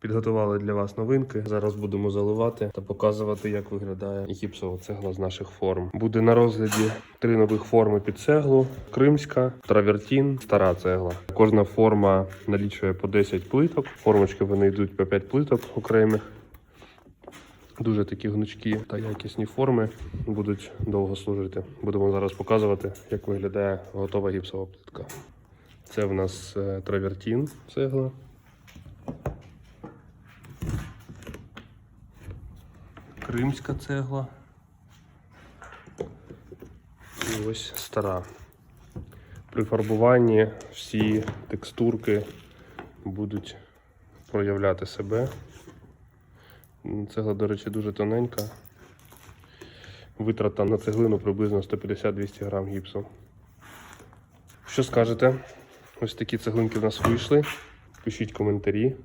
Підготували для вас новинки. Зараз будемо заливати та показувати, як виглядає гіпсова цегла з наших форм. Буде на розгляді три нових форми під цеглу: кримська, травертін, стара цегла. Кожна форма налічує по 10 плиток. Формочки вони йдуть по 5 плиток окремих. Дуже такі гнучкі та якісні форми будуть довго служити. Будемо зараз показувати, як виглядає готова гіпсова плитка. Це в нас е, травертін цегла. Кримська цегла. І ось стара. При фарбуванні всі текстурки будуть проявляти себе. Цегла, до речі, дуже тоненька. Витрата на цеглину приблизно 150-200 грам гіпсу. Що скажете? Ось такі цеглинки в нас вийшли. Пишіть коментарі.